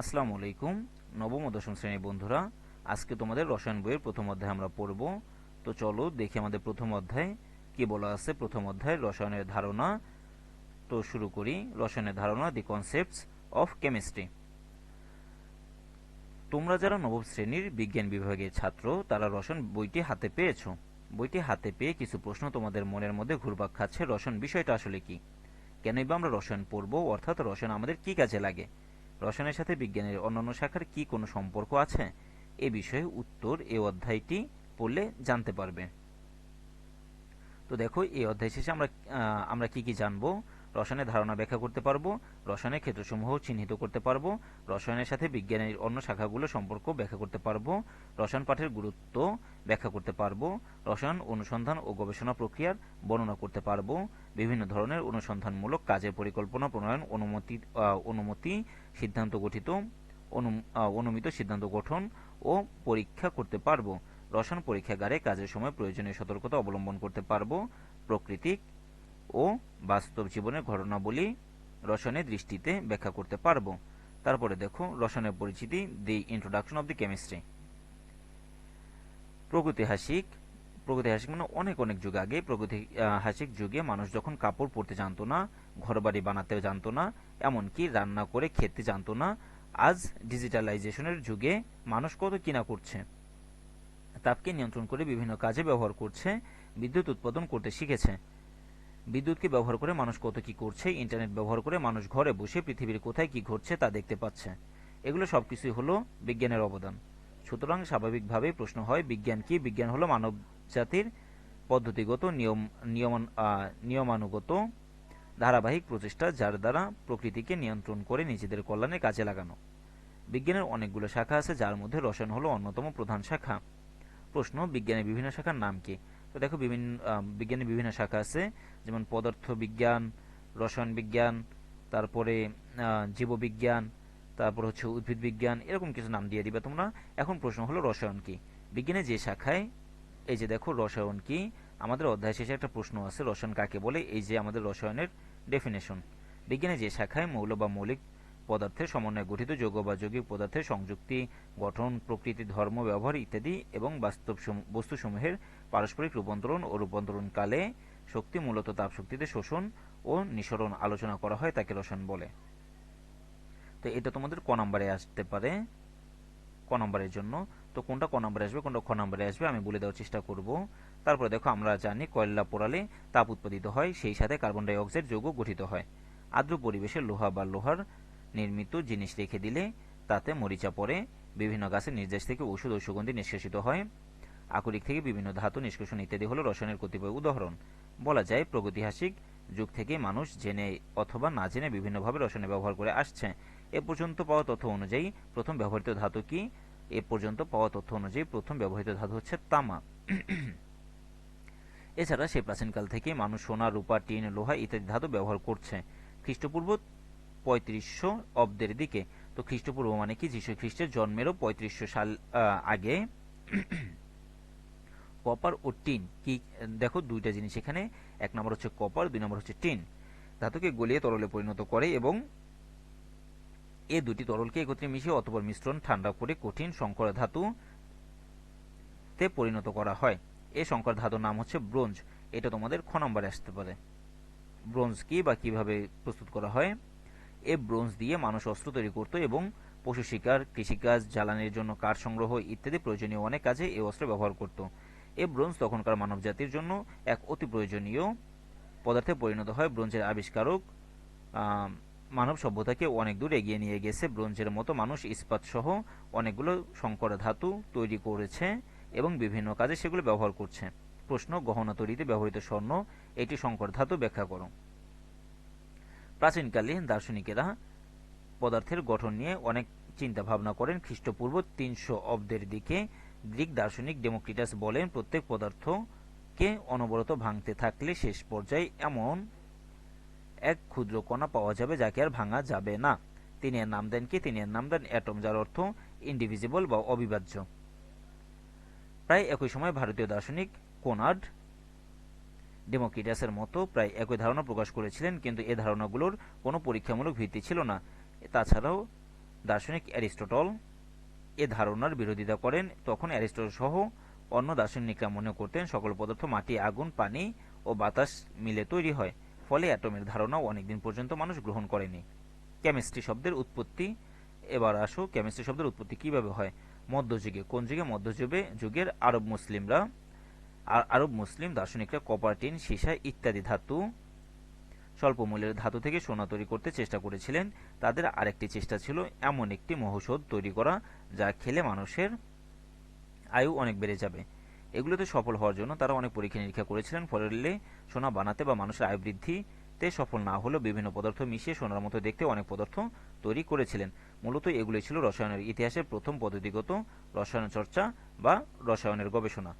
আসসালামু আলাইকুম, নবম ও দশম শ্রেণির বন্ধুরা। আজকে তোমাদের রসায়ন বইয়ের প্রথম অধ্যায় আমরা পড়ব। তো চলো দেখি আমাদের প্রথম অধ্যায়। কি বলা আছে? প্রথম অধ্যায়, রসায়নের ধারণা। তো শুরু করি। রসায়নের ধারণা, দি কনসেপ্টস অফ কেমিস্ট্রি। তোমরা যারা নবম শ্রেণির বিজ্ঞান বিভাগের ছাত্র, তারা রসায়ন বইটি হাতে পেয়েছ। বইটি হাতে পেয়ে কিছু প্রশ্ন তোমাদের মনের মধ্যে ঘুরপাক খাচ্ছে। রসায়ন বিষয়টা আসলে কি? কেনই বা আমরা রসায়ন পড়ব? অর্থাৎ রসায়ন আমাদের কি কাজে লাগে? রসায়নের সাথে বিজ্ঞানের অন্যান্য শাখার কি কোনো সম্পর্ক আছে? এ বিষয়ে উত্তর এই অধ্যায়টি পড়লে জানতে পারবে। তো দেখো, এই অধ্যায় শেষে আমরা আমরা কি কি জানব? রসায়নের ধারণা ব্যাখ্যা করতে পারব, রসায়নের ক্ষেত্রসমূহ চিহ্নিত করতে পারব, রসায়নের সাথে বিজ্ঞানের অন্য শাখাগুলো সম্পর্ক ব্যাখ্যা করতে পারব, রসায়ন পাঠের গুরুত্ব ব্যাখ্যা করতে পারব, রসায়ন অনুসন্ধান ও গবেষণা প্রক্রিয়ার বর্ণনা করতে পারব, বিভিন্ন ধরনের অনুসন্ধানমূলক কাজের পরিকল্পনা প্রণয়ন, অনুমতি অনুমতি সিদ্ধান্ত গঠিত অনুমিত সিদ্ধান্ত গঠন ও পরীক্ষা করতে পারব, রসায়ন পরীক্ষাগারে কাজের সময় প্রয়োজনীয় সতর্কতা অবলম্বন করতে পারব, প্রকৃতিক ও বাস্তব জীবনের ঘটনাবলী রসায়নের দৃষ্টিতে ব্যাখ্যা করতে পারব। তারপরে দেখো, রসায়নের পরিচিতি the introduction of the chemistry প্রগতিহাসিক প্রগতিহাসিক মানে অনেক অনেক যুগ আগে, প্রগতিহাসিক যুগে মানুষ যখন কাপড় পরতে জানতো না, ঘরবাড়ি বানাতে জানতো না, এমনকি রান্না করে খেতে জানতো না, আজ ডিজিটালাইজেশনের যুগে মানুষ কত কিনা করছে, তাপকে নিয়ন্ত্রণ করে বিভিন্ন কাজে ব্যবহার করছে, বিদ্যুৎ উৎপাদন করতে শিখেছে। বিদ্যুৎকে ব্যবহার করে মানুষ কত কি করছে, ইন্টারনেট ব্যবহার করে মানুষ ঘরে বসে পৃথিবীর কোথায় কি ঘটছে তা দেখতে পাচ্ছে। এগুলো সবকিছুই হলো বিজ্ঞানের অবদান। সুতরাং স্বাভাবিকভাবেই প্রশ্ন হয়, বিজ্ঞান কি? বিজ্ঞান হলো মানব জাতির পদ্ধতিগত নিয়ম, নিয়মান নিয়মানুগত ধারাবাহিক প্রচেষ্টা যার দ্বারা প্রকৃতিকে নিয়ন্ত্রণ করে নিজেদের কল্যাণে কাজে লাগানো। বিজ্ঞানের অনেকগুলো শাখা আছে, যার মধ্যে রসায়ন হলো অন্যতম প্রধান শাখা। প্রশ্ন, বিজ্ঞানের বিভিন্ন শাখার নাম কি? তো দেখো বিভিন্ন বিজ্ঞানের বিভিন্ন শাখা আছে, যেমন পদার্থ বিজ্ঞান রসায়ন বিজ্ঞান তারপরে জীববিজ্ঞান, তারপর হচ্ছে উদ্ভিদ বিজ্ঞান এরকম কিছু নাম দিয়ে দিবে তোমরা। এখন প্রশ্ন হলো রসায়ন কি? বিজ্ঞানের যে শাখায়, এই যে দেখো রসায়ন কি, আমাদের অধ্যায় শেষে একটা প্রশ্ন আছে, রসায়ন কাকে বলে? এই যে আমাদের রসায়নের ডেফিনেশন বিজ্ঞানের যে শাখায় মৌল বা মৌলিক পদার্থের সমন্বয়ে গঠিত যৌগ বা যৌগিক পদার্থের সংযুক্তি, গঠন, প্রকৃতি, ধর্ম, ব্যবহার ইত্যাদি এবং বাস্তব সম- বস্তুসমূহের পারস্পরিক রূপান্তরণ ও রূপান্তরণ কালে শক্তি মূলত তাপ শক্তিতে শোষণ ও নিঃসরণ আলোচনা করা হয় তাকে রসায়ন বলে। তো এটা তোমাদের ক নাম্বারে আসতে পারে, ক নাম্বারের জন্য। তো কোনটা ক নাম্বারে আসবে, কোনটা খ নাম্বারে আসবে আমি বলে দেওয়ার চেষ্টা করব। তারপরে দেখো, আমরা জানি কয়লা পোড়ালে তাপ উৎপাদিত হয়, সেই সাথে কার্বন ডাই অক্সাইড যৌগ গঠিত হয়। আর্দ্র পরিবেশে লোহা বা লোহার নির্মিত জিনিস রেখে দিলে তাতে মরিচা পড়ে, বিভিন্ন গাছের নির্দেশ থেকে ওষুধ ও সুগন্ধি নিষ্কাশিত হয়। আকরিক থেকে বিভিন্ন ধাতু নিষ্কাশন ইত্যাদি হল রসায়নের কতিপয় উদাহরণ। বলা যায়, প্রগতিহাসিক যুগ থেকে মানুষ জেনে অথবা না জেনে বিভিন্নভাবে রসায়নের ব্যবহার করে আসছে। এ পর্যন্ত পাওয়া তথ্য অনুযায়ী, প্রথম ব্যবহৃত ধাতু কি? এ পর্যন্ত পাওয়া তথ্য অনুযায়ী প্রথম ব্যবহৃত ধাতু হচ্ছে তামা। এছাড়া সেই প্রাচীনকাল থেকে মানুষ সোনা, রূপা, টিন, লোহা ইত্যাদি ধাতু ব্যবহার করছে। খ্রিস্টপূর্ব পঁয়ত্রিশশো অব্দের দিকে। তো খ্রিস্টপূর্ব মানে কি? যীশু খ্রিস্টের জন্মেরও পঁয়ত্রিশশো সাল আগে কপার ও টিন কি, দেখো দুইটা জিনিস এখানে। এক নম্বর হচ্ছে কপার দুই নম্বর হচ্ছে টিন ধাতুকে গলিয়ে তরলে পরিণত করে এবং এ দুটি তরলকে একত্রে মিশিয়ে অতপর মিশ্রণ ঠান্ডা করে কঠিন শঙ্কর ধাতু তে পরিণত করা হয়। এই শঙ্কর ধাতুর নাম হচ্ছে ব্রোঞ্জ। এটা তোমাদের খ নম্বরে আসতে পারে। ব্রোঞ্জ কি বা কীভাবে প্রস্তুত করা হয়? এ ব্রোঞ্জ দিয়ে মানুষ অস্ত্র তৈরি করত এবং পশু শিকার, কৃষিকাজ, জ্বালানির জন্য কাঠ সংগ্রহ ইত্যাদি প্রয়োজনীয় অনেক কাজে এই অস্ত্র ব্যবহার করত। এ ব্রোঞ্জ তখনকার মানব জাতির জন্য এক অতি প্রয়োজনীয় পদার্থে পরিণত হয়। ব্রোঞ্জের আবিষ্কারক মানব সভ্যতাকে অনেক দূর এগিয়ে নিয়ে গেছে। ব্রোঞ্জের মতো মানুষ ইস্পাত সহ অনেকগুলো সংকর ধাতু তৈরি করেছে এবং বিভিন্ন কাজে সেগুলো ব্যবহার করছে। প্রশ্ন, গহনা তৈরিতে ব্যবহৃত স্বর্ণ, এটি সংকর ধাতু ব্যাখ্যা করো। প্রাচীনকালে দার্শনিকেরা পদার্থের গঠন নিয়ে অনেক চিন্তা ভাবনা করেন। খ্রিস্টপূর্ব তিনশো অব্দের দিকে গ্রিক দার্শনিক ডেমোক্রিটাস বলেন, প্রত্যেক পদার্থকে অনবরত ভাঙতে থাকলে শেষ পর্যায়ে এমন এক ক্ষুদ্র কণা পাওয়া যাবে যাকে আর ভাঙা যাবে না। তিনি এর নাম দেন কি? তিনি এর নাম দেন অ্যাটম, যার অর্থ ইন্ডিভিজিবল বা অবিভাজ্য। প্রায় একই সময় ভারতীয় দার্শনিক কোনার্ড ডেমোক্রিটাসের মতো প্রায় একই ধারণা প্রকাশ করেছিলেন, কিন্তু এ ধারণাগুলোর কোনো পরীক্ষামূলক ভিত্তি ছিল না। তাছাড়াও দার্শনিক অ্যারিস্টটল এ ধারণার বিরোধিতা করেন, তখন অ্যারিস্টটল সহ অন্য দার্শনিকরা মনে করতেন সকল পদার্থ মাটি, আগুন, পানি ও বাতাস মিলে তৈরি হয়। ফলে অ্যাটমের ধারণাও অনেকদিন পর্যন্ত মানুষ গ্রহণ করেনি। কেমিস্ট্রি শব্দের উৎপত্তি, এবার আসো কেমিস্ট্রি শব্দের উৎপত্তি কীভাবে হয়? মধ্যযুগে, কোন যুগে? মধ্যযুগে যুগের আরব মুসলিমরা আরব মুসলিম দার্শনিকরা কপার, টিন, সীসা ইত্যাদি ধাতু স্বল্প মূল্যের ধাতু থেকে সোনা তৈরি করতে চেষ্টা করেছিলেন। তাদের আরেকটি চেষ্টা ছিল এমন একটি মহৌষধ তৈরি করা যা খেলে মানুষের আয়ু অনেক বেড়ে যাবে। এগুলোতে সফল হওয়ার জন্য তারা অনেক পরীক্ষা নিরীক্ষা করেছিলেন, ফলে সোনা বানাতে বা মানুষের আয় বৃদ্ধিতে সফল না হলেও বিভিন্ন পদার্থ মিশিয়ে সোনার মতো দেখতে অনেক পদার্থ তৈরি করেছিলেন। মূলত এগুলি ছিল রসায়নের ইতিহাসের প্রথম পদ্ধতিগত রসায়ন চর্চা বা রসায়নের গবেষণা।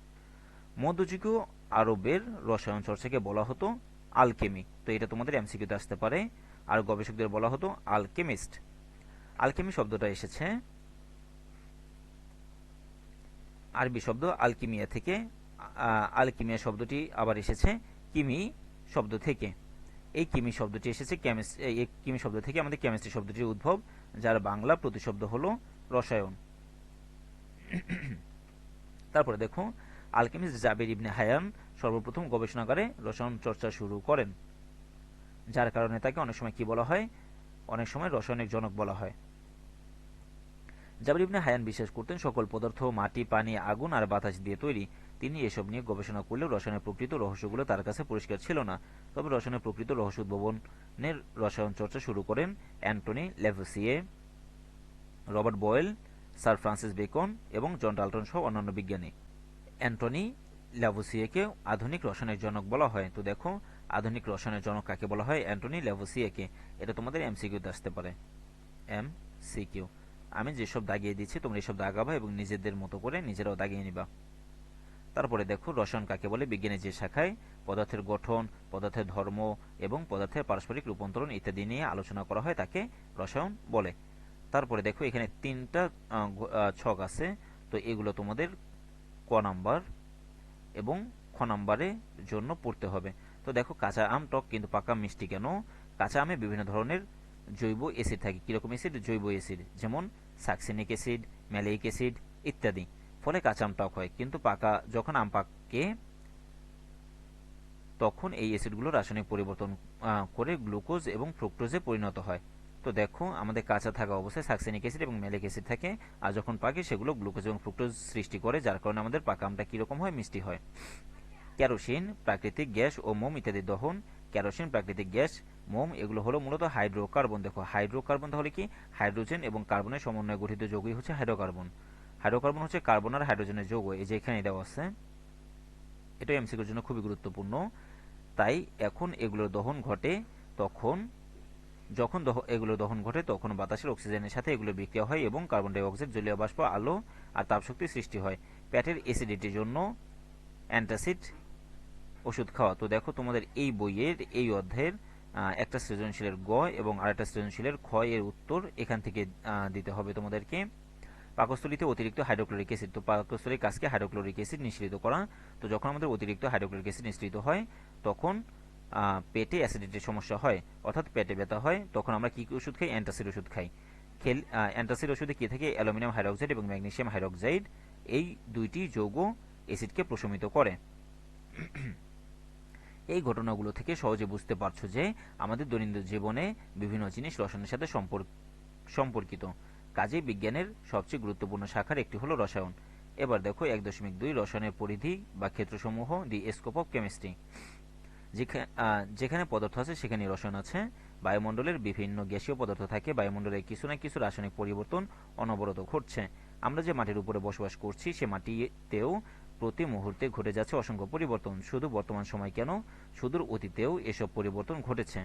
মধ্যযুগীয় আরবের রসায়ন চর্চাকে বলা হতো আলকেমি। তো এটা তোমাদের এমসিকিউতে আসতে পারে। আর গবেষকদের বলা হতো আলকেমিস্ট। আলকেমি শব্দটা এসেছে আরবি শব্দ আলকিমিয়া থেকে আলকিমিয়া শব্দটি আবার এসেছে কিমি শব্দ থেকে। এই কিমি শব্দটি এসেছে এই কিমি শব্দ থেকে আমাদের কেমিস্ট্রি শব্দটির উদ্ভব, যার বাংলা প্রতিশব্দ হলো রসায়ন। তারপরে দেখো, আলকেমিস্ট জাবির ইবনে হায়ান সর্বপ্রথম গবেষণাগারে রসায়ন চর্চা শুরু করেন, যার কারণে তাকে অনেক সময় কি বলা হয়? অনেক সময় রসায়নিক জনক বলা হয়। জাবির ইবনে হায়ান বিশ্বাস করতেন সকল পদার্থ, মাটি, পানি, আগুন আর বাতাস দিয়ে তৈরি। তিনি এসব নিয়ে গবেষণা করলেও রসায়নের প্রকৃত রহস্যগুলো তার কাছে পরিষ্কার ছিল না। তবে রসায়নের প্রকৃত রহস্য উদ্ভাবনের রসায়ন চর্চা শুরু করেন Antoine Lavoisier, Robert Boyle, sir Francis Bacon এবং জন ডাল্টন সহ অন্যান্য বিজ্ঞানী। অ্যান্টনি ল্যাভোসিয়েকে আধুনিক রসায়নের জনক বলা হয়। তো দেখো, আধুনিক রসায়নের জনক কাকে বলা হয়? অ্যান্টনি ল্যাভোসিয়েকে এটা তোমাদের এমসিকিউতে আসতে পারে। এম সিকিউ আমি যেসব দাগিয়ে দিচ্ছি তোমরা এসব দাগাবা এবং নিজেদের মতো করে নিজেরাও দাগিয়ে নিবা। তারপরে দেখো, রসায়ন কাকে বলে? বিজ্ঞানের যে শাখায় পদার্থের গঠন, পদার্থের ধর্ম এবং পদার্থের পারস্পরিক রূপান্তরণ ইত্যাদি নিয়ে আলোচনা করা হয়, তাকে রসায়ন বলে। তারপরে দেখো, এখানে তিনটা ছক আছে। তো এগুলো তোমাদের ক নাম্বার এবং খ নাম্বারের জন্য পড়তে হবে। তো দেখো, কাঁচা আম টক কিন্তু পাকা মিষ্টি কেন? কাঁচা আমে বিভিন্ন ধরনের জৈব অ্যাসিড থাকে। কীরকম অ্যাসিড জৈব অ্যাসিড যেমন সাকসিনিক অ্যাসিড ম্যালেইক অ্যাসিড ইত্যাদি। ফলে কাঁচা আম টক হয়। কিন্তু পাকা, যখন আম পাকে, তখন এই অ্যাসিডগুলো রাসায়নিক পরিবর্তন করে গ্লুকোজ এবং ফ্রুক্টোজে পরিণত হয়। তো দেখো, আমাদের কাঁচা থাকা অবস্থায় সাকসেনিক অ্যাসিড এবং ম্যালিক অ্যাসিড থাকে। আর যখন পাকে, সেগুলো গ্লুকোজ এবং ফ্রুক্টোজ সৃষ্টি করে, যার কারণে আমাদের পাকা আমটা কীরকম হয়? মিষ্টি হয়। ক্যারোসিন প্রাকৃতিক গ্যাস ও মোম ইত্যাদি দহন ক্যারোসিন প্রাকৃতিক গ্যাস, মোম, এগুলো হলো মূলত হাইড্রোকার্বন। দেখো, হাইড্রোকার্বন তাহলে কি? হাইড্রোজেন এবং কার্বনের সমন্বয়ে গঠিত যৌগই হচ্ছে হাইড্রোকার্বন। হাইড্রোকার্বন হচ্ছে কার্বন আর হাইড্রোজেনের যৌগ, এই যে এখানে দেওয়া আছে। এটা এমসিকিউর জন্য খুবই গুরুত্বপূর্ণ। তাই এখন এগুলোর দহন ঘটে তখন, যখন এগুলো দহন ঘটে তখন বাতাসের অক্সিজেনের সাথে এগুলো বিক্রিয়া হয় এবং কার্বন ডাইঅক্সাইড জলীয় বাষ্প, আলো আর তাপশক্তি সৃষ্টি হয়। প্যাটের অ্যাসিডিটির জন্য অ্যান্টাসিড ওষুধ খাওয়া। তো দেখো তোমাদের এই বইয়ের, এই অধ্যায়ের একটা সৃজনশীলের গ এবং আরেকটা সৃজনশীলের খ এর উত্তর এখান থেকে দিতে হবে তোমাদেরকে। পাকস্থলিতে অতিরিক্ত হাইড্রোক্লোরিক অ্যাসিড। তো পাকস্থলীর কাজকে হাইড্রোক্লোরিক অ্যাসিড নিঃসৃত করা। তো যখন আমাদের অতিরিক্ত হাইড্রোক্লোরিক অ্যাসিড নিঃসৃত হয়, তখন পেটে অ্যাসিডিটির সমস্যা হয়, অর্থাৎ পেটে ব্যথা হয়, তখন আমরা কি ওষুধ খাই? অ্যান্টাসিড ওষুধ খাই। খেল অ্যান্টাসিড ওষুধে কী থাকে? অ্যালুমিনিয়াম হাইড্রোক্সাইড এবং ম্যাগনেসিয়াম হাইড্রোক্সাইড এই দুইটি যৌগ অ্যাসিডকে প্রশমিত করে। এই ঘটনাগুলো থেকে সহজে বুঝতে পারছ যে আমাদের দৈনন্দিন জীবনে বিভিন্ন জিনিস রসায়নের সাথে সম্পর্কিত। কাজে বিজ্ঞানের সবচেয়ে গুরুত্বপূর্ণ শাখার একটি হলো রসায়ন। এবার দেখো এক দশমিক দুই রসায়নের পরিধি বা ক্ষেত্রসমূহ দি স্কোপ অফ কেমিস্ট্রি যেখানে পদার্থ আছে সেখানে রসায়ন আছে। বায়ুমণ্ডলের বিভিন্ন গ্যাসীয় পদার্থ থাকে বায়ুমণ্ডলের কিছু না কিছু রাসায়নিক পরিবর্তন অনবরত ঘটছে। আমরা যে মাটির উপরে বসবাস করছি, সে মাটিতেও প্রতি মুহূর্তে ঘটে যাচ্ছে অসংখ্য পরিবর্তন। শুধু বর্তমান সময় কেন? সুদূর অতীতেও এসব পরিবর্তন ঘটেছে।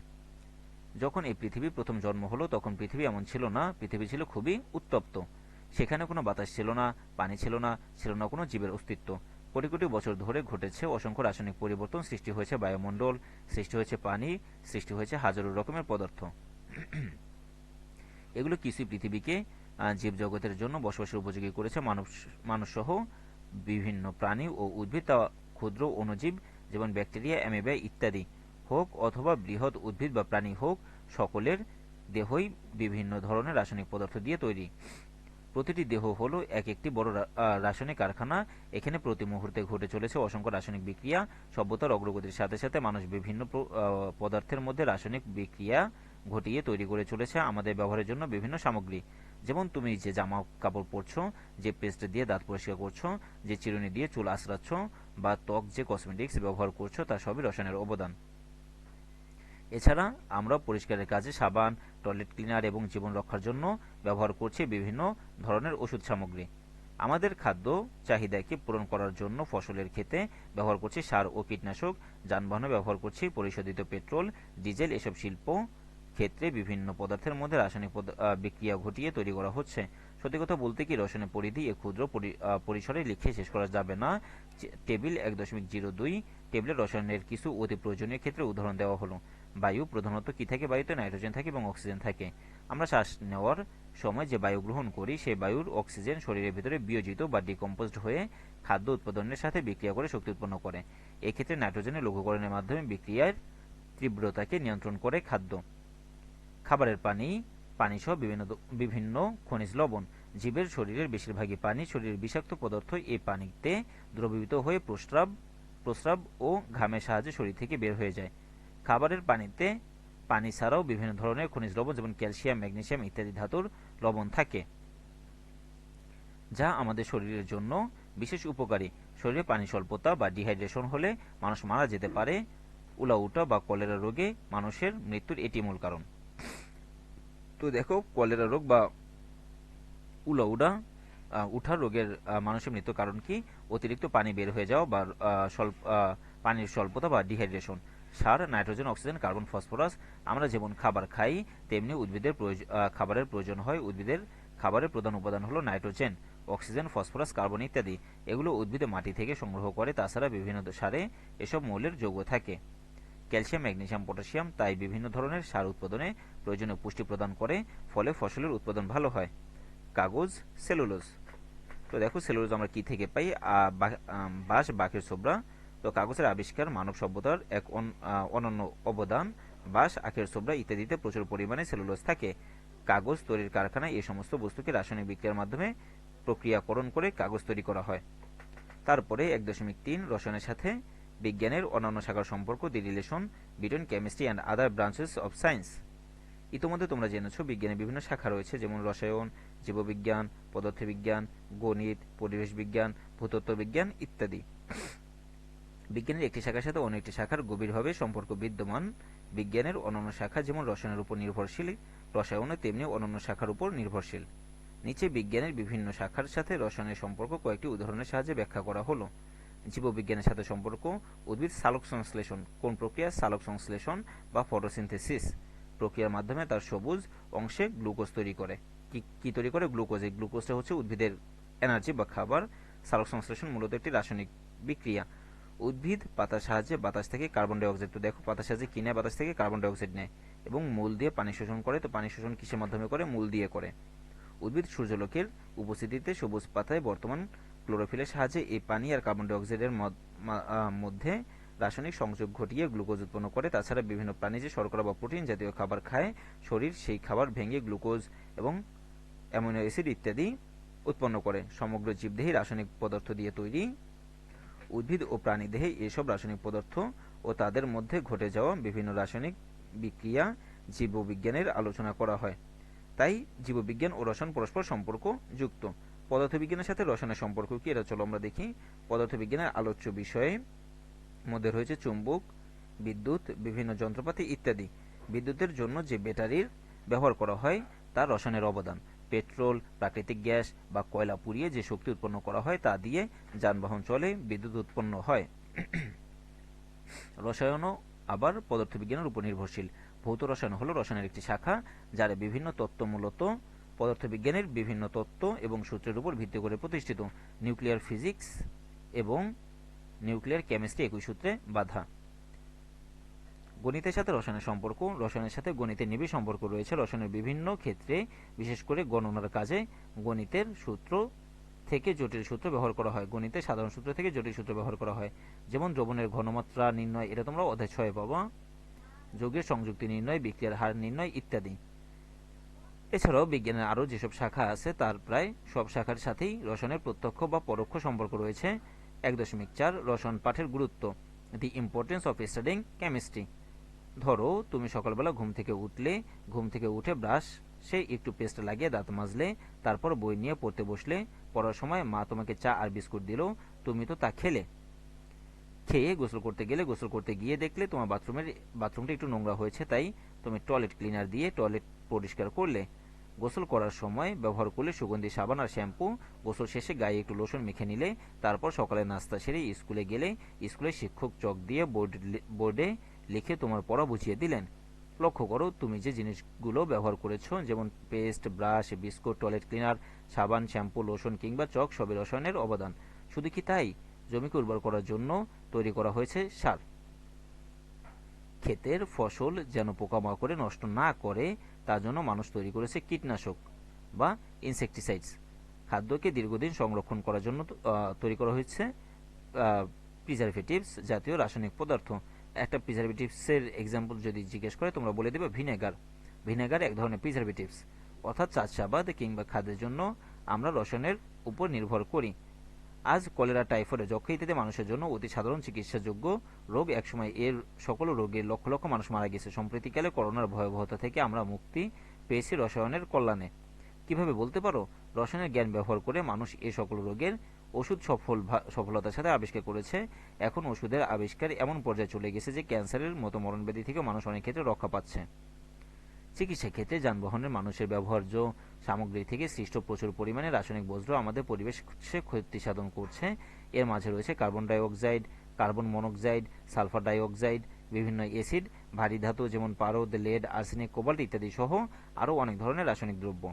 যখন এই পৃথিবী প্রথম জন্ম হলো, তখন পৃথিবী এমন ছিল না। পৃথিবী ছিল খুবই উত্তপ্ত। সেখানে কোনো বাতাস ছিল না, পানি ছিল না ছিল না কোনো জীবের অস্তিত্ব। কোটি কোটি বছর ধরে ঘটেছে অসংখ্য রাসায়নিক পরিবর্তন। সৃষ্টি হয়েছে বায়ুমণ্ডল, সৃষ্টি হয়েছে পানি, সৃষ্টি হয়েছে হাজারো রকমের পদার্থ। এগুলো কিছুই পৃথিবীকে জীবজগতের জন্য বসবাসের উপযোগী করেছে মানুষ মানুষসহ বিভিন্ন প্রাণী ও উদ্ভিদ ক্ষুদ্র অণুজীব, যেমন ব্যাকটেরিয়া, অ্যামেবা ইত্যাদি হোক অথবা বৃহৎ উদ্ভিদ বা প্রাণী হোক, সকলের দেহই বিভিন্ন ধরনের রাসায়নিক পদার্থ দিয়ে তৈরি। প্রতিটি দেহ হলো এক একটি বড় রাসায়নিক কারখানা। এখানে প্রতি মুহূর্তে ঘটে চলেছে অসংখ্য রাসায়নিক বিক্রিয়া। সভ্যতার অগ্রগতির সাথে সাথে মানুষ বিভিন্ন পদার্থের মধ্যে রাসায়নিক বিক্রিয়া ঘটিয়ে তৈরি করে চলেছে আমাদের ব্যবহারের জন্য বিভিন্ন সামগ্রী। যেমন তুমি যে জামা কাপড় পরছো, যে পেস্ট দিয়ে দাঁত পরিষ্কার করছ, যে চিরুনি দিয়ে চুল আঁচড়াচ্ছ, বা ত্বক যে কসমেটিক্স ব্যবহার করছ, তা সবই রসায়নের অবদান। এছাড়া আমরা পরিষ্কারের কাজে সাবান টয়লেট ক্লিনার এবং জীবন রক্ষার জন্য ব্যবহার করছি বিভিন্ন ধরনের ওষুধ সামগ্রী। আমাদের খাদ্য চাহিদাকে পূরণ করার জন্য ফসলের ক্ষেতে ব্যবহার করছি সার ও কীটনাশক, যানবাহনে ব্যবহার করছি পরিশোধিত পেট্রোল, ডিজেল, এসব শিল্প ক্ষেত্রে বিভিন্ন পদার্থের মধ্যে রাসায়নিক বিক্রিয়া ঘটিয়ে তৈরি করা হচ্ছে। সত্যি কথা বলতে কি রসায়নের পরিধি এ ক্ষুদ্র পরিসরে লিখে শেষ করা যাবে না। টেবিল এক দশমিক জিরো দুই, টেবিলে রসায়নের কিছু অতি প্রয়োজনীয় ক্ষেত্রে উদাহরণ দেওয়া হলো। বায়ু প্রধানত কি থাকে? বায়ুতে নাইট্রোজেন থাকে এবং অক্সিজেন থাকে। আমরা শ্বাস নেওয়ার সময় যে বায়ু গ্রহণ করি সেই বায়ুর অক্সিজেন শরীরের ভিতরে বিয়োজিত বা ডিকম্পোজড হয়ে খাদ্য উৎপাদনের সাথে বিক্রিয়া করে শক্তি উৎপন্ন করে। এক্ষেত্রে নাইট্রোজেনের লঘুকরণের মাধ্যমে বিক্রিয়ার তীব্রতাকে নিয়ন্ত্রণ করে খাদ্য। খাবারের পানি পানি সহ বিভিন্ন বিভিন্ন খনিজ লবণ। জীবের শরীরের বেশিরভাগই পানি, শরীরের বিষাক্ত পদার্থ। এই পানিতে দ্রবীভূত হয়ে প্রস্রাব প্রস্রাব ও ঘামের সাহায্যে শরীর থেকে বের হয়ে যায়। খাবারের পানিতে পানি ছাড়াও বিভিন্ন ধরনের খনিজ লবণ যেমন ক্যালসিয়াম, ম্যাগনেসিয়াম ইত্যাদি ধাতুর লবণ থাকে, যা আমাদের শরীরের জন্য বিশেষ উপকারী। শরীরে পানি স্বল্পতা বা ডিহাইড্রেশন হলে মানুষ মারা যেতে পারে, উলাউটা বা কলেরা রোগে মানুষের মৃত্যুর এটি মূল কারণ। তো দেখো কলেরা রোগ বা উলাউডা আহ, উঠা রোগের মানুষের মৃত্যুর কারণ কি? অতিরিক্ত পানি বের হয়ে যাওয়া বা স্বল্প পানির স্বল্পতা বা ডিহাইড্রেশন সার নাইট্রোজেন অক্সিজেন কার্বন ফসফরাস আমরা যেমন খাবার খাই তেমনি উদ্ভিদের খাবারের প্রয়োজন হয়। উদ্ভিদের খাবারের প্রধান উপাদান হলো নাইট্রোজেন অক্সিজেন ফসফরাস কার্বন ইত্যাদি। এগুলো উদ্ভিদে মাটি থেকে সংগ্রহ করে তাছাড়া বিভিন্ন সারে এসব মৌলের যৌগ থাকে। ক্যালসিয়াম ম্যাগনেসিয়াম পটাশিয়াম তাই বিভিন্ন ধরনের সার উৎপাদনে প্রয়োজনীয় পুষ্টি প্রদান করে ফলে ফসলের উৎপাদন ভালো হয়। কাগজ সেলুলোজ। তো দেখো সেলুলোজ আমরা কি থেকে পাই? আহ, বা- আম, বাঁশ বাঁকের ছোবড়া তো কাগজের আবিষ্কার মানব সভ্যতার এক অনন্য অবদান। বাঁশ আখের ছোবড়া ইত্যাদিতে প্রচুর পরিমাণে সেলুলোজ থাকে। কাগজ তৈরির কারখানায় এই সমস্ত বস্তুকে রাসায়নিক বিক্রিয়ার মাধ্যমে প্রক্রিয়াকরণ করে কাগজ তৈরি করা হয়। তারপরে এক দশমিক তিন রসায়নের সাথে বিজ্ঞানের অন্যান্য শাখার সম্পর্ক the relation between chemistry and other branches of science ইতিমধ্যে তোমরা জেনেছো বিজ্ঞানের বিভিন্ন শাখা রয়েছে, যেমন রসায়ন, জীববিজ্ঞান, পদার্থবিজ্ঞান, গণিত, পরিবেশ বিজ্ঞান, ভূতত্ত্ব বিজ্ঞান ইত্যাদি। বিজ্ঞানের একটি শাখার সাথে অন্য একটি শাখার গভীরভাবে সম্পর্ক বিদ্যমান বিজ্ঞানের অন্যান্য শাখা, যেমন রসায়নের উপর নির্ভরশীল রসায়নও তেমনি অন্যান্য শাখার উপর নির্ভরশীল। নিচে বিজ্ঞানের বিভিন্ন শাখার সাথে রসায়নের সম্পর্ক কয়েকটি উদাহরণের সাহায্যে ব্যাখ্যা করা হলো। জীববিজ্ঞানের সাথে সম্পর্ক, উদ্ভিদ সালোক সংশ্লেষণ, কোন প্রক্রিয়া সালোক সংশ্লেষণ বা ফটোসিনথেসিস? প্রক্রিয়ার মাধ্যমে তার সবুজ অংশে গ্লুকোজ তৈরি করে। কি তৈরি করে? গ্লুকোজ। এই গ্লুকোজটা হচ্ছে উদ্ভিদের এনার্জি বা খাবার। সালোক সংশ্লেষণ মূলত একটি রাসায়নিক বিক্রিয়া। উদ্ভিদ পাতার সাহায্যে বাতাস থেকে কার্বন ডাই অক্সাইড, তো দেখো পাতার সাহায্যে কিনে বাতাস থেকে কার্বন ডাই অক্সাইড নেয় এবং মূল দিয়ে পানি শোষণ করে, তো পানি শোষণ কিসের মাধ্যমে করে? মূল দিয়ে করে। উদ্ভিদ সূর্যালোকের উপস্থিতিতে সবুজ পাতায় বর্তমান ক্লোরোফিলের সাহায্যে এই পানি আর কার্বন ডাই অক্সাইডের মদ- মা- আহ, মধ্যে রাসায়নিক সংযোগ ঘটিয়ে গ্লুকোজ উৎপন্ন করে। তাছাড়া বিভিন্ন প্রাণী যে শর্করা বা প্রোটিন জাতীয় খাবার খায় শরীর সেই খাবার ভেঙে গ্লুকোজ এবং অ্যামিনো অ্যাসিড ইত্যাদি উৎপন্ন করে। সমগ্র জীবদেহে রাসায়নিক পদার্থ দিয়ে তৈরি উদ্ভিদ ও প্রাণীদেহে এসব রাসায়নিক পদার্থ ও তাদের মধ্যে ঘটে যাওয়া বিভিন্ন রাসায়নিক বিক্রিয়া জীববিজ্ঞানের আলোচনা করা হয়। তাই জীববিজ্ঞান ও রসায়ন পরস্পর সম্পর্ক যুক্ত। পদার্থবিজ্ঞানের সাথে রসায়নের সম্পর্ক কি? এটা চলো আমরা দেখি। পদার্থবিজ্ঞানের আলোচ্য বিষয়ে মধ্যে রয়েছে চুম্বক, বিদ্যুৎ, বিভিন্ন যন্ত্রপাতি ইত্যাদি। বিদ্যুতের জন্য যে ব্যাটারির ব্যবহার করা হয়, তার রসায়নের অবদান। পেট্রোল, প্রাকৃতিক গ্যাস বা কয়লা পুড়িয়ে যে শক্তি উৎপন্ন করা হয়, তা দিয়ে যানবাহন চলে, বিদ্যুৎ উৎপন্ন হয়। রসায়নও আবার পদার্থবিজ্ঞানের উপর নির্ভরশীল। ভৌত রসায়ন হলো রসায়নের একটি শাখা, যার বিভিন্ন তত্ত্ব মূলত পদার্থবিজ্ঞানের বিভিন্ন তত্ত্ব এবং সূত্রের উপর ভিত্তি করে প্রতিষ্ঠিত। নিউক্লিয়ার ফিজিক্স এবং নিউক্লিয়ার কেমিস্ট্রি একই সূত্রে বাধা। গণিতের সাথে রসায়নের সম্পর্ক, রসায়নের সাথে গণিতের নিবিড় সম্পর্ক রয়েছে। রসায়নের বিভিন্ন ক্ষেত্রে, বিশেষ করে গণনার কাজে গণিতের সূত্র থেকে জটিল সূত্র ব্যবহার করা হয়। গণিতের সাধারণ সূত্র থেকে জটিল সূত্র ব্যবহার করা হয়। যেমন দ্রবণের ঘনমাত্রা নির্ণয়, এটা তোমরা অধ্যায় ছয়ে পাবা। যোগের সংযুক্তি নির্ণয়, বিক্রিয়ার হার নির্ণয় ইত্যাদি। এছাড়াও বিজ্ঞানের আরও যেসব শাখা আছে, তার প্রায় সব শাখার সাথেই রসায়নের প্রত্যক্ষ বা পরোক্ষ সম্পর্ক রয়েছে। এক দশমিক চার রসায়ন পাঠের গুরুত্ব। The importance of studying chemistry ধরো, তুমি সকালবেলা ঘুম থেকে উঠলে, ঘুম থেকে উঠে ব্রাশ, সে একটু পেস্ট লাগিয়ে দাঁত মাজলে, তারপর বই নিয়ে পড়তে বসলে, পড়ার সময় মা তোমাকে চা আর বিস্কুট দিল, তুমি তো তা খেলে। খেয়ে গোসল করতে গেলে গোসল করতে গিয়ে দেখলে তোমার বাথরুমের, বাথরুমটা একটু নোংরা হয়েছে, তাই তুমি টয়লেট ক্লিনার দিয়ে টয়লেট পরিষ্কার করলে। গোসল করার সময় ব্যবহার করলে সুগন্ধি, সাবান আর শ্যাম্পু। গোসল শেষে গায়ে একটু লোশন মেখে নিলে তারপর সকালে নাস্তা সেরে স্কুলে গেলে স্কুলে শিক্ষক চক দিয়ে বোর্ড বোর্ডে লিখে তোমার পড়া বুঝিয়ে দিলেন। লক্ষ্য করো, তুমি যে জিনিসগুলো ব্যবহার করেছ, যেমন paste, brush, biscuit, toilet cleaner, সাবান, শ্যাম্পু, লোশন কিংবা চক, সবই রসায়নের অবদান। শুধু কি তাই? জমিকে উর্বর করার জন্য তৈরি করা হয়েছে সার। ক্ষেতের ফসল যেন পোকামাকড়ে নষ্ট না করে, তার জন্য মানুষ তৈরি করেছে কীটনাশক বা ইনসেকটিসাইডস খাদ্যকে দীর্ঘদিন সংরক্ষণ করার জন্য তৈরি করা হয়েছে প্রিজারভেটিভস জাতীয় রাসায়নিক পদার্থ। একটা প্রিজারভেটিভসের এক্সাম্পল যদি জিজ্ঞেস করে, তোমরা বলে দেবে ভিনেগার। ভিনেগার এক ধরনের প্রিজারভেটিভস অর্থাৎ চাষাবাদ কিংবা খাদ্যের জন্য আমরা রসায়নের উপর নির্ভর করি। আজ কলেরা টাইফয়েড যক্ষা ইত্যাদি মানুষের জন্য অতি সাধারণ চিকিৎসাযোগ্য রোগ। একসময় এর সকল রোগে লক্ষ লক্ষ মানুষ মারা গেছে। সম্প্রতিকালে করোনার ভয়াবহতা থেকে আমরা মুক্তি পেয়েছি রসায়নের কল্যাণে। কীভাবে বলতে পারো? রসায়নের জ্ঞান ব্যবহার করে মানুষ এ সকল রোগের ওষুধ সফল সফলতার সাথে আবিষ্কার করেছে। এখন ওষুধের আবিষ্কার এমন পর্যায়ে চলে গেছে যে ক্যান্সারের মতো মরণব্যাধি থেকে মানুষ অনেক ক্ষেত্রে রক্ষা পাচ্ছে। চিকিৎসা ক্ষেত্রে যানবাহনের মানুষের ব্যবহার্য সামগ্রী থেকে সৃষ্ট প্রচুর পরিমাণে রাসায়নিক বজ্র আমাদের পরিবেশে ক্ষতি সাধন করছে। এর মাঝে রয়েছে carbon dioxide, carbon monoxide, sulphur dioxide, বিভিন্ন অ্যাসিড, ভারী ধাতু যেমন পারদ, লেড, আর্সেনিক, কোবাল্ট ইত্যাদি সহ আরও অনেক ধরনের রাসায়নিক দ্রব্য।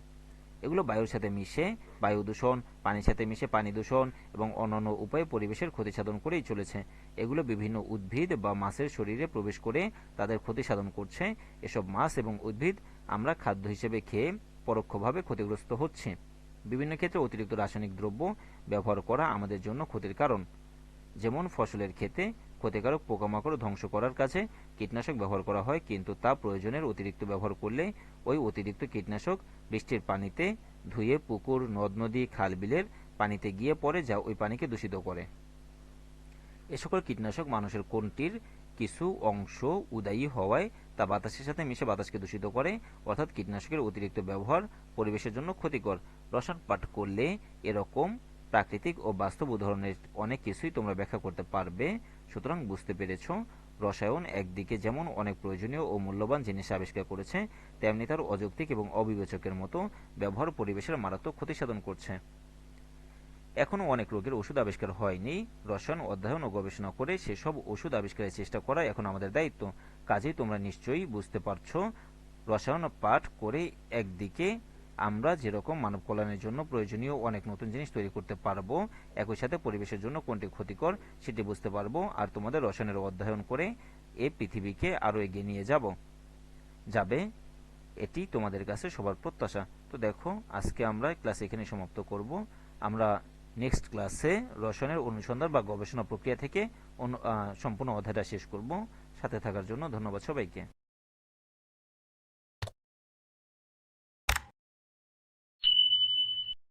এগুলো বায়ুর সাথে মিশে বায়ু দূষণ, পানির সাথে মিশে পানি দূষণ এবং অন্যান্য উপায়ে পরিবেশের ক্ষতি সাধন করেই চলেছে। এগুলো বিভিন্ন উদ্ভিদ বা মাছের শরীরে প্রবেশ করে তাদের ক্ষতি সাধন করছে। এসব মাছ এবং উদ্ভিদ আমরা খাদ্য হিসেবে খেয়ে পরোক্ষভাবে ক্ষতিগ্রস্ত হচ্ছে। বিভিন্ন ক্ষেত্রে অতিরিক্ত রাসায়নিক দ্রব্য ব্যবহার করা আমাদের জন্য ক্ষতির কারণ। যেমন ফসলের ক্ষেতে ক্ষতিকারক পোকামাকড় ধ্বংস করার কাছে কীটনাশক ব্যবহার করা হয়, কিন্তু তা প্রয়োজনের অতিরিক্ত ব্যবহার করলে ওই অতিরিক্ত কীটনাশক বৃষ্টির পানিতে ধুয়ে পুকুর, নদ, নদী, খাল বিলের পানিতে গিয়ে পড়ে, যা ওই পানিকে দূষিত করে। এ সকল কীটনাশক মানুষের কোনটির কিছু অংশ উদায়ী হওয়ায় তা বাতাসের সাথে মিশে বাতাসকে দূষিত করে, অর্থাৎ কীটনাশকের অতিরিক্ত ব্যবহার পরিবেশের জন্য ক্ষতিকর। রসায়ন পাঠ করলে এরকম প্রাকৃতিক ও বাস্তব উদাহরণের অনেক কিছুই তোমরা ব্যাখ্যা করতে পারবে। সুতরাং বুঝতে পেরেছ, রসায়ন একদিকে যেমন অনেক প্রয়োজনীয় ও মূল্যবান জিনিস আবিষ্কার করেছে, তেমনি তার অযৌক্তিক এবং অবিবেচকের মতো ব্যবহার পরিবেশের মারাত্মক ক্ষতি সাধন করছে। এখনও অনেক রোগের ওষুধ আবিষ্কার হয়নি। রসায়ন অধ্যয়ন ও গবেষণা করে সেসব ওষুধ আবিষ্কারের চেষ্টা করা এখন আমাদের দায়িত্ব। কাজেই তোমরা নিশ্চয়ই বুঝতে পারছ, রসায়ন পাঠ করে একদিকে আমরা যেরকম মানব কল্যাণের জন্য প্রয়োজনীয় অনেক নতুন জিনিস তৈরি করতে পারব, একই সাথে পরিবেশের জন্য কোনটি ক্ষতিকর সেটি বুঝতে পারব আর তোমাদের রসায়নের অধ্যয়ন করে এ পৃথিবীকে আরও এগিয়ে নিয়ে যাব। যাবে? এটি তোমাদের কাছে সবার প্রত্যাশা। তো দেখো, আজকে আমরা ক্লাস এখানে সমাপ্ত করব। আমরা নেক্সট ক্লাসে রসায়নের অনুসন্ধান বা গবেষণা প্রক্রিয়া থেকে সম্পূর্ণ অধ্যায়টা শেষ করব। সাথে থাকার জন্য ধন্যবাদ সবাইকে।